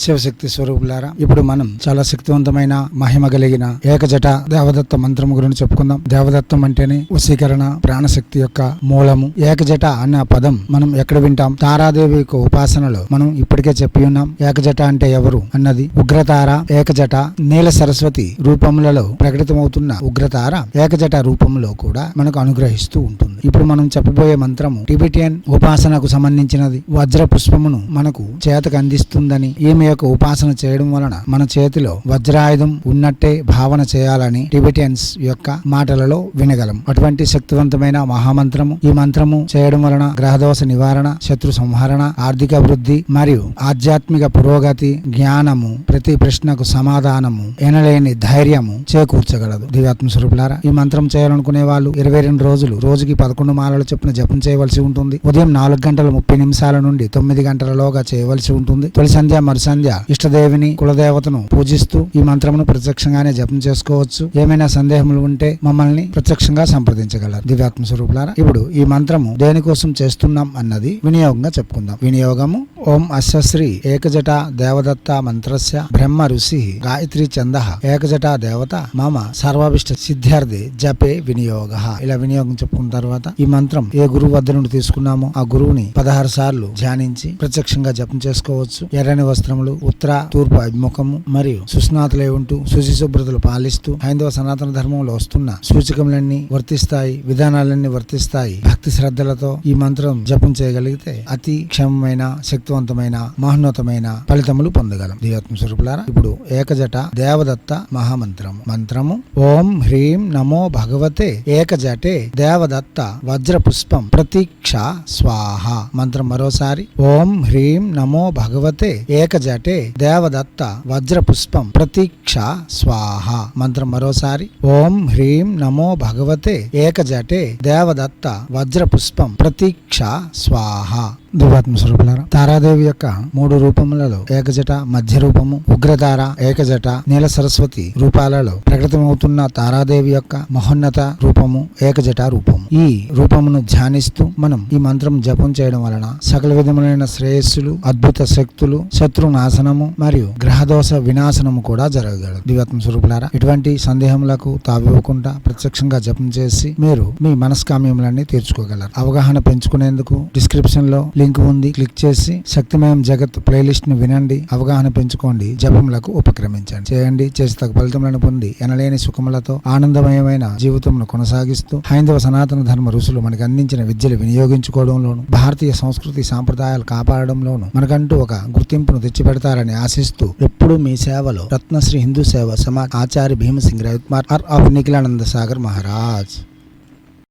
శివశక్తి స్వరూపులారా ఇప్పుడు మనం చాలా శక్తివంతమైన మహిమ కలిగిన ఏకజట దేవదత్త మంత్రం గురించి చెప్పుకుందాం. దేవదత్తం అంటేనే వశీకరణ ప్రాణశక్తి యొక్క మూలము. ఏకజట అన్న పదం మనం ఎక్కడ వింటాం? తారాదేవి యొక్క ఉపాసనలో మనం ఇప్పటికే చెప్పి ఉన్నాం. ఏకజట అంటే ఎవరు అన్నది ఉగ్రతార ఏకజట నీల సరస్వతి రూపములలో ప్రకటితమవుతున్న ఉగ్రతార ఏకజట రూపంలో కూడా మనకు అనుగ్రహిస్తూ ఉంటుంది. ఇప్పుడు మనం చెప్పబోయే మంత్రము టిబెటియన్ ఉపాసనకు సంబంధించినది. వజ్ర పుష్పమును మనకు చేతకు అందిస్తుందని ఈమె యొక్క ఉపాసన చేయడం వలన మన చేతిలో వజ్రాయుధం ఉన్నట్టే భావన చేయాలని టిబెటియన్స్ యొక్క మాటలలో వినగలం. అటువంటి శక్తివంతమైన మహామంత్రము ఈ మంత్రము చేయడం వలన గ్రహదోష నివారణ శత్రు సంహరణ ఆర్థిక వృద్ధి మరియు ఆధ్యాత్మిక పురోగతి జ్ఞానము ప్రతి ప్రశ్నకు సమాధానము ఎనలేని ధైర్యము చేకూర్చగలదు. దివ్యాత్మ స్వరూపులారా ఈ మంత్రం చేయాలనుకునే వాళ్ళు ఇరవై రెండు రోజులు రోజుకి పదకొండు మాలలు చొప్పున జపం చేయవలసి ఉంటుంది. ఉదయం నాలుగు గంటల ముప్పై నిమిషాల నుండి తొమ్మిది గంటలలోగా చేయవలసి ఉంటుంది. తొలి సంధ్య మరుసంధ్య సంధ్య ఇష్టదేవిని కులదేవతను పూజిస్తూ ఈ మంత్రమును ప్రత్యక్షంగానే జపం చేసుకోవచ్చు. ఏమైనా సందేహములు ఉంటే మమ్మల్ని ప్రత్యక్షంగా సంప్రదించగలరు. దివ్యాత్మ స్వరూపులారా ఇప్పుడు ఈ మంత్రము దేనికోసం చేస్తున్నాం అన్నది వినియోగంగా చెప్పుకుందాం. వినియోగము ఓం అశ్వశ్రీ ఏకజట దేవదత్త మంత్రస్య బ్రహ్మ ఋషి గాయత్రి చంద ఏకజట దేవత మమ సర్వాభిష్ట సిద్ధార్థి జపే వినియోగ. ఇలా వినియోగం చెప్పుకున్న తర్వాత ఈ మంత్రం ఏ గురువు వద్ద నుండి తీసుకున్నామో ఆ గురువుని పదహారు సార్లు ధ్యానించి ప్రత్యక్షంగా జపం చేసుకోవచ్చు. ఎర్రని వస్త్రములు ఉత్తర తూర్పు అభిముఖము మరియు సుస్నాతులే ఉంటూ శుచి శుభ్రతలు పాలిస్తూ హైందవ సనాతన ధర్మంలో వస్తున్న సూచకములన్నీ వర్తిస్తాయి విధానాలన్నీ వర్తిస్తాయి. భక్తి శ్రద్ధలతో ఈ మంత్రం జపం చేయగలిగితే అతి క్షమమైన శక్తి శక్తివంతమైన మహోన్నతమైన ఫలితములు పొందగలం. దివ్యాత్మ స్వరూపులారా ఇప్పుడు ఏకజట దేవదత్త మహామంత్రము. మంత్రము ఓం హ్రీం నమో భగవతే ఏకజటే దేవదత్త వజ్ర పుష్పం ప్రతీక్ష స్వాహ. మంత్రం మరోసారి ఓం హ్రీం నమో భగవతే ఏకజటే దేవదత్త వజ్ర పుష్పం ప్రతీక్ష స్వాహ. మంత్రం మరోసారి ఓం హ్రీం నమో భగవతే ఏకజటే దేవదత్త వజ్ర పుష్పం ప్రతీక్ష స్వాహ. దివాత్మ స్వరూపులారా? తారాదేవి యొక్క మూడు రూపములలో ఏకజట మధ్య రూపము ఉగ్రతార ఏకజట నీల సరస్వతి రూపాలలో ప్రకటమవుతున్న తారాదేవి యొక్క మహోన్నత రూపము ఏకజట రూపము. ఈ రూపమును ధ్యానిస్తూ మనం ఈ మంత్రం జపం చేయడం వలన సకల విధములైన శ్రేయస్సులు అద్భుత శక్తులు శత్రు నాశనము మరియు గ్రహదోష వినాశనము కూడా జరగగలదు. దివాత్మ స్వరూపులారా ఇటువంటి సందేహములకు తావివ్వకుండా ప్రత్యక్షంగా జపం చేసి మీరు మీ మనస్కామ్యములన్నీ తీర్చుకోగలరు. అవగాహన పెంచుకునేందుకు డిస్క్రిప్షన్లో లింక్ ఉంది. క్లిక్ చేసి శక్తిమయం జగత్ ప్లేలిస్ట్ను వినండి. అవగాహన పెంచుకోండి. జపములకు ఉపక్రమించండి. చేయండి. చేసి తగ్గ ఫలితములను పొంది ఎనలేని సుఖములతో ఆనందమయమైన జీవితంను కొనసాగిస్తూ హైందవ సనాతన ధర్మ ఋషులు మనకు అందించిన విద్యలు వినియోగించుకోవడంలోను భారతీయ సంస్కృతి సాంప్రదాయాలు కాపాడడంలోను మనకంటూ ఒక గుర్తింపును తెచ్చిపెడతారని ఆశిస్తూ ఎప్పుడూ మీ సేవలో రత్నశ్రీ హిందూ సేవ సమాజ్ ఆచార్య భీమసింగ్ రవికుమార్ ఆర్ ఆఫ్ నిఖిలానంద సాగర్ మహారాజ్.